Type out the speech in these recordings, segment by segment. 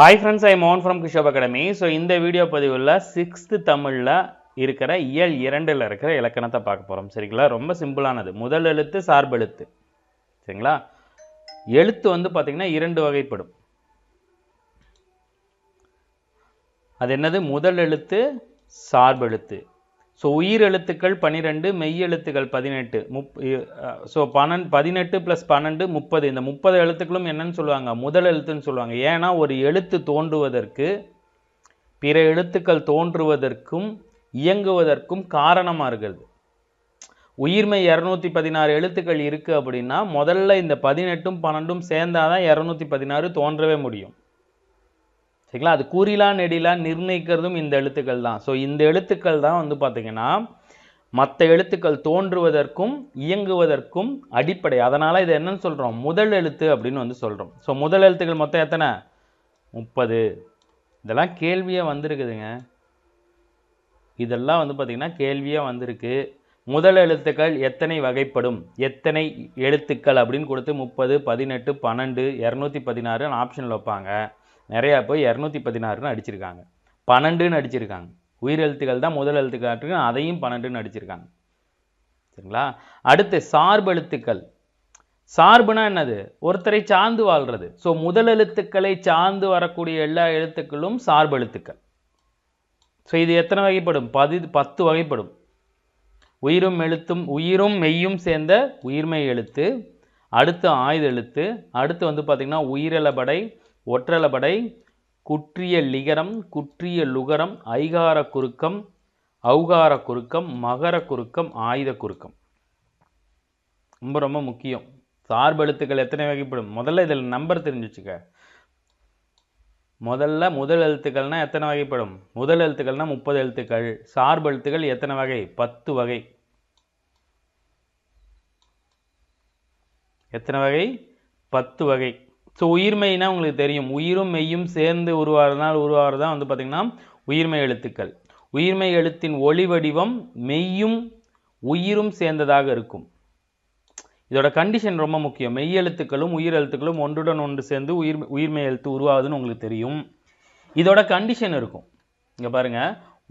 Hi friends I மோன் from கிஷோப் academy so இந்த வீடியோ பதிவில் சிக்ஸ்த்து தமிழில் இருக்கிற இயல் இரண்டில் இருக்கிற இலக்கணத்தை பார்க்க போகிறோம் சரிங்களா? ரொம்ப சிம்பிளானது. முதல் எழுத்து சார்பெழுத்து சரிங்களா? எழுத்து வந்து பார்த்திங்கன்னா இரண்டு வகைப்படும். அது என்னது? முதல் எழுத்து சார்பெழுத்து ஸோ உயிர் எழுத்துக்கள் பன்னிரெண்டு மெய் எழுத்துக்கள் பதினெட்டு முப் ஸோ பன்னெண்டு பதினெட்டு ப்ளஸ் பன்னெண்டு முப்பது. இந்த முப்பது எழுத்துக்களும் என்னன்னு சொல்லுவாங்க? முதல் எழுத்துன்னு சொல்லுவாங்க. ஏன்னா ஒரு எழுத்து தோன்றுவதற்கு பிற எழுத்துக்கள் தோன்றுவதற்கும் இயங்குவதற்கும் காரணமாக இருக்கிறது. உயிர்மை இரநூத்தி பதினாறு எழுத்துக்கள் இருக்குது அப்படின்னா முதல்ல இந்த பதினெட்டும் பன்னெண்டும் சேர்ந்தாதான் இரநூத்தி பதினாறு தோன்றவே முடியும். சரிங்களா? அது கூறிலா நெடிலா நிர்ணயிக்கிறதும் இந்த எழுத்துக்கள் தான். ஸோ இந்த எழுத்துக்கள் தான் வந்து பார்த்திங்கன்னா மற்ற எழுத்துக்கள் தோன்றுவதற்கும் இயங்குவதற்கும் அடிப்படை. அதனால் இதை என்னன்னு சொல்கிறோம் முதல் எழுத்து அப்படின்னு வந்து சொல்கிறோம் ஸோ முதல் எழுத்துக்கள் மொத்தம் எத்தனை? முப்பது. இதெல்லாம் கேள்வியாக வந்திருக்குதுங்க. இதெல்லாம் வந்து பார்த்திங்கன்னா கேள்வியாக வந்திருக்கு. முதல் எழுத்துக்கள் எத்தனை வகைப்படும்? எத்தனை எழுத்துக்கள் அப்படின்னு கொடுத்து முப்பது பதினெட்டு பன்னெண்டு இரநூத்தி பதினாறுன்னு ஆப்ஷனில் வைப்பாங்க. நிறையா போய் இரநூத்தி பதினாறுன்னு அடிச்சிருக்காங்க. பன்னெண்டுன்னு அடிச்சிருக்காங்க. உயிர் எழுத்துக்கள் தான் முதல் எழுத்துக்காட்டுக்கு அதையும் பன்னெண்டுன்னு அடிச்சிருக்காங்க. சரிங்களா? அடுத்து சார்பு எழுத்துக்கள். சார்புனா என்னது? ஒருத்தரை சார்ந்து வாழ்றது. ஸோ முதல் எழுத்துக்களை சார்ந்து வரக்கூடிய எல்லா எழுத்துக்களும் சார்பு எழுத்துக்கள். ஸோ இது எத்தனை வகைப்படும்? பதி பத்து வகைப்படும். உயிரும் எழுத்தும் உயிரும் மெய்யும் சேர்ந்த உயிர்மெய் எழுத்து அடுத்து ஆயுத எழுத்து அடுத்து வந்து பார்த்திங்கன்னா உயிரலபடை ஒற்றலபடை குற்றிய லிகரம் குற்றிய லுகரம் ஐகார குறுக்கம் அவுகார குறுக்கம் மகர குறுக்கம் ஆயுத குறுக்கம். ரொம்ப ரொம்ப முக்கியம். சார்பெழுத்துக்கள் எத்தனை வகைப்படும்? முதல்ல இதில் நம்பர் தெரிஞ்சு வச்சுக்க. முதல்ல முதல் எழுத்துக்கள்னா எத்தனை வகைப்படும்? முதல் எழுத்துக்கள்னா முப்பது எழுத்துக்கள். சார்பு எழுத்துக்கள் எத்தனை வகை? பத்து வகை. எத்தனை வகை? பத்து வகை. ஸோ உயிர்மெய்னா உங்களுக்கு தெரியும். உயிரும் மெய்யும் சேர்ந்து உருவாகிறதுனால உருவாகிறது தான் வந்து பார்த்திங்கன்னா உயிர்மெய் எழுத்துக்கள். உயிர்மெய் எழுத்தின் ஒளி வடிவம் மெய்யும் உயிரும் சேர்ந்ததாக இருக்கும். இதோட கண்டிஷன் ரொம்ப முக்கியம். மெய் எழுத்துக்களும் உயிர் எழுத்துக்களும் ஒன்றுடன் ஒன்று சேர்ந்து உயிர் உயிர்மெய் எழுத்து உருவாகுதுன்னு உங்களுக்கு தெரியும். இதோட கண்டிஷன் இருக்கும். இங்கே பாருங்க.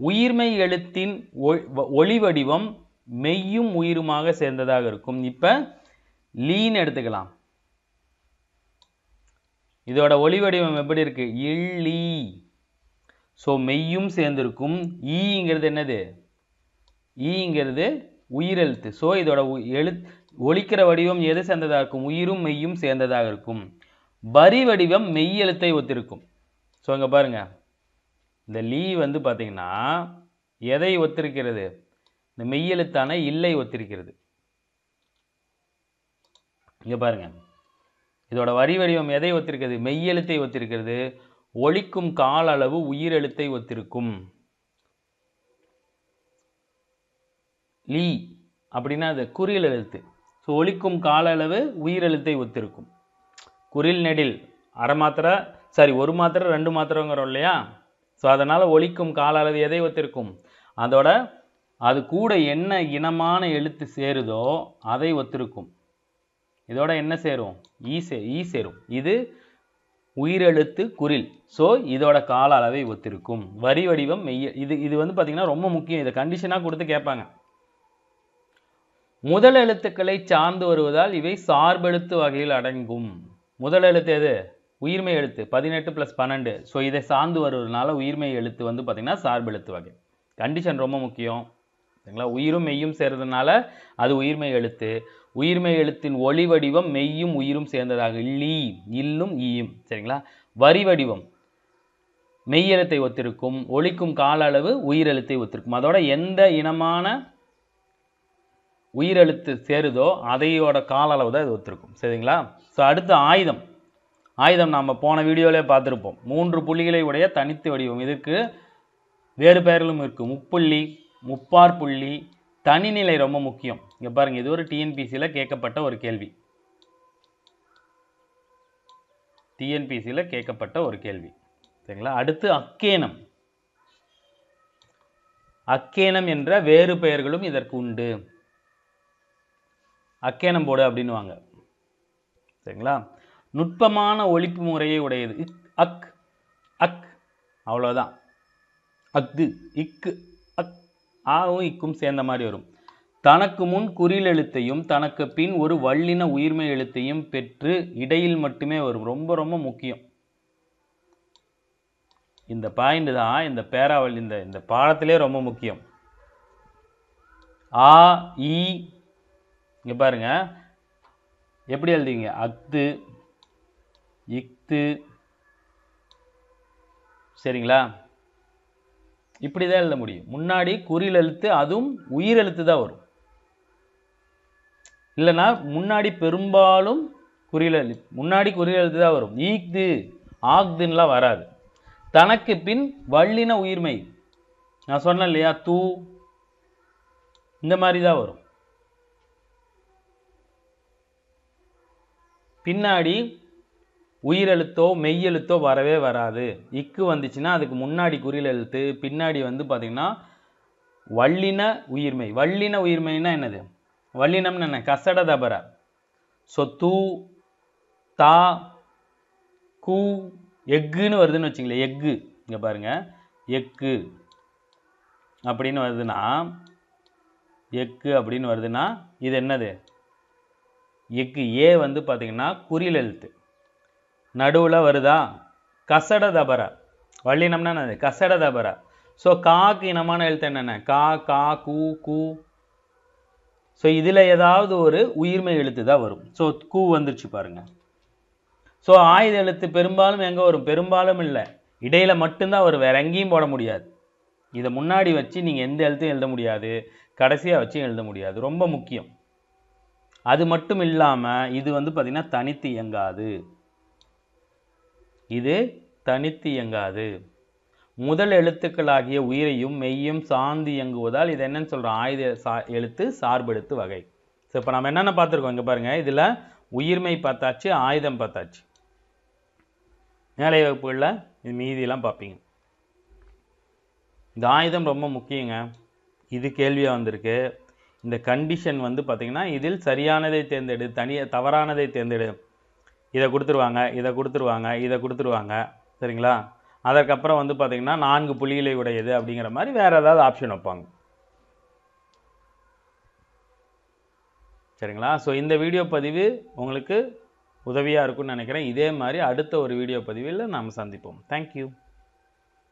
உயிர்மை எழுத்தின் ஒளி வடிவம் மெய்யும் உயிருமாக சேர்ந்ததாக இருக்கும். இப்போ லீன் எடுத்துக்கலாம். இதோட ஒளி வடிவம் எப்படி இருக்கு? இள்ளி ஸோ மெய்யும் சேர்ந்திருக்கும். ஈங்கிறது என்னது? ஈங்கிறது உயிரெழுத்து. ஸோ இதோட எழு ஒழிக்கிற வடிவம் எது சேர்ந்ததாக இருக்கும்? உயிரும் மெய்யும் சேர்ந்ததாக இருக்கும். வரி வடிவம் மெய் எழுத்தை ஒத்திருக்கும். ஸோ இங்கே பாருங்க. இந்த லீ வந்து பார்த்தீங்கன்னா எதை ஒத்திருக்கிறது? இந்த மெய்யெழுத்தான இல்லை ஒத்திருக்கிறது. இங்கே பாருங்க. இதோட வரி வடிவம் எதை ஒத்திருக்கிறது? மெய்யெழுத்தை ஒத்திருக்கிறது. ஒழிக்கும் கால அளவு உயிரெழுத்தை ஒத்திருக்கும். லீ அப்படின்னா அது குறில் எழுத்து. ஸோ ஒழிக்கும் கால அளவு உயிரெழுத்தை ஒத்திருக்கும். குறில் நெடில் அரை மாத்திரை சாரி ஒரு மாத்திரை ரெண்டு மாத்திரைங்கிறோம் இல்லையா? ஸோ அதனால் ஒழிக்கும் கால அளவு எதை ஒத்திருக்கும்? அதோட அது கூட என்ன இனமான எழுத்து சேருதோ அதை ஒத்திருக்கும். இதோட என்ன சேரும்? ஈ சே ஈ சேரும். இது உயிரெழுத்து குரில். ஸோ இதோட கால அளவை ஒத்திருக்கும். வரி வடிவம் மெய்ய இது இது வந்து பார்த்திங்கன்னா ரொம்ப முக்கியம். இதை கண்டிஷனாக கொடுத்து கேட்பாங்க. முதல் எழுத்துக்களை சார்ந்து வருவதால் இவை சார்பெழுத்து வகையில் அடங்கும். முதல் எழுத்து எது? உயிர்மை எழுத்து பதினெட்டு ப்ளஸ் பன்னெண்டு. ஸோ இதை சார்ந்து வருவதனால உயிர்மை எழுத்து வந்து பார்த்திங்கன்னா சார்பெழுத்து வகை. கண்டிஷன் ரொம்ப முக்கியம். சரிங்களா? உயிரும் மெய்யும் சேர்றதுனால அது உயிர்மை எழுத்து. உயிர்மை எழுத்தின் ஒளி வடிவம் மெய்யும் உயிரும் சேர்ந்ததாக இல்லி இல்லும் ஈயும். சரிங்களா? வரி வடிவம். மெய்யெழுத்தை ஒத்திருக்கும். ஒழிக்கும் கால அளவு உயிரெழுத்தை ஒத்திருக்கும். அதோட எந்த இனமான உயிரெழுத்து சேருதோ அதையோட கால அளவு தான் இது ஒத்திருக்கும். சரிங்களா? ஸோ அடுத்து ஆயுதம். ஆயுதம் நாம் போன வீடியோவிலே பார்த்துருப்போம். மூன்று புள்ளிகளை உடைய தனித்து வடிவம். இதுக்கு வேறு பெயர்களும் இருக்குது முப்புள்ளி முப்பார் புள்ளி தனிநிலை ரொம்ப முக்கியம். இங்கே பாருங்கள் இது ஒரு டிஎன்பிசியில் கேட்கப்பட்ட ஒரு கேள்வி. டிஎன்பிசியில் கேட்கப்பட்ட ஒரு கேள்வி. சரிங்களா? அடுத்து அக்கேனம் அக்கேனம் என்ற வேறு பெயர்களும் இதற்கு உண்டு. அக்கேனம் போடு அப்படின்னுவாங்க. சரிங்களா? நுட்பமான ஒழிப்பு முறையை உடையது. இக் அக் அவ்வளோதான் அத்து இக்கு ஆவும் இக்கும் சேர்ந்த மாதிரி வரும். தனக்கு முன் குறில் எழுத்தையும் தனக்கு பின் ஒரு வல்லின உயிர்மை எழுத்தையும் பெற்று இடையில் மட்டுமே வரும். ரொம்ப ரொம்ப முக்கியம். இந்த பாயிண்ட் தான் இந்த பேராவல் இந்த இந்த பாடத்திலே ரொம்ப முக்கியம். ஆ இ பாருங்க. எப்படி எழுதுவீங்க? அத்து இக்து சரிங்களா? இப்படி தான் எழுத முடியும். முன்னாடி குறில் எழுத்து அதுவும் உயிர் எழுத்து தான் வரும். இல்லைன்னா முன்னாடி பெரும்பாலும் குறியில் எழுத்து முன்னாடி குறியில் எழுத்து தான் வரும். ஈக்து ஆக்துன்னெலாம் வராது. தனக்கு பின் வள்ளின உயிர்மை. நான் சொன்னேன் இல்லையா? தூ. இந்த மாதிரி தான் வரும். பின்னாடி உயிரெழுத்தோ மெய்யெழுத்தோ வரவே வராது. இக்கு வந்துச்சுன்னா அதுக்கு முன்னாடி குறியில் எழுத்து பின்னாடி வந்து பார்த்திங்கன்னா வல்லின உயிர்மை. வல்லின உயிர்மைனா என்னது? வல்லினம்னு என்ன? கசட தபர. ஸோ தூ தா கூ எக்குன்னு வருதுன்னு வச்சுங்களேன் எக்கு இங்கே பாருங்கள் எக்கு அப்படின்னு வருதுன்னா எக்கு அப்படின்னு வருதுன்னா இது என்னது? எக்கு ஏ வந்து பார்த்திங்கன்னா குறியில் எழுத்து நடுவில் வருதா? கசட தபர வள்ளினம்னா என்னது? கசட தபர ஸோ காக்கு இனமான எழுத்து என்னென்ன? கா கா கூ கூ. ஸோ இதில் ஏதாவது ஒரு உயிர்மை எழுத்து தான் வரும். ஸோ கூ வந்துருச்சு பாருங்கள் ஸோ ஆயுத எழுத்து பெரும்பாலும் எங்கே வரும்? பெரும்பாலும் இல்லை. இடையில் மட்டும்தான் வரும். வேற எங்கேயும் போட முடியாது. இதை முன்னாடி வச்சு நீங்கள் எந்த எழுத்தையும் எழுத முடியாது. கடைசியாக வச்சு எழுத முடியாது. ரொம்ப முக்கியம். அது மட்டும் இல்லாமல் இது வந்து பார்த்திங்கன்னா தனித்து இயங்காது. இது தனித்து இயங்காது. முதல் எழுத்துக்களாகிய உயிரையும் மெய்யும் சார்ந்து இயங்குவதால் இது என்னன்னு சொல்கிறோம் ஆயுத சா எழுத்து சார்பெழுத்து வகை. ஸோ இப்போ நம்ம என்னென்ன பார்த்துருக்கோம்? இங்கே பாருங்கள் இதில் உயிர்மை பார்த்தாச்சு ஆயுதம் பார்த்தாச்சு. மேலை வகுப்புகளில் இது மீதியெல்லாம் பார்ப்பீங்க. இந்த ஆயுதம் ரொம்ப முக்கியங்க. இது கேள்வியாக வந்திருக்கு. இந்த கண்டிஷன் வந்து பார்த்திங்கன்னா இதில் சரியானதை தேர்ந்தெடு தனியாக தவறானதை தேர்ந்தெடு. இதை கொடுத்துருவாங்க இதை கொடுத்துருவாங்க இதை கொடுத்துருவாங்க. சரிங்களா? அதற்கப்புறம் வந்து பார்த்திங்கன்னா நான்கு புள்ளிகளை உடையது அப்படிங்கிற மாதிரி வேறு ஏதாவது ஆப்ஷன் வைப்பாங்க. சரிங்களா? ஸோ இந்த வீடியோ பதிவு உங்களுக்கு உதவியாக இருக்கும்னு நினைக்கிறேன். இதே மாதிரி அடுத்த ஒரு வீடியோ பதிவில் நாம் சந்திப்போம். தேங்க்யூ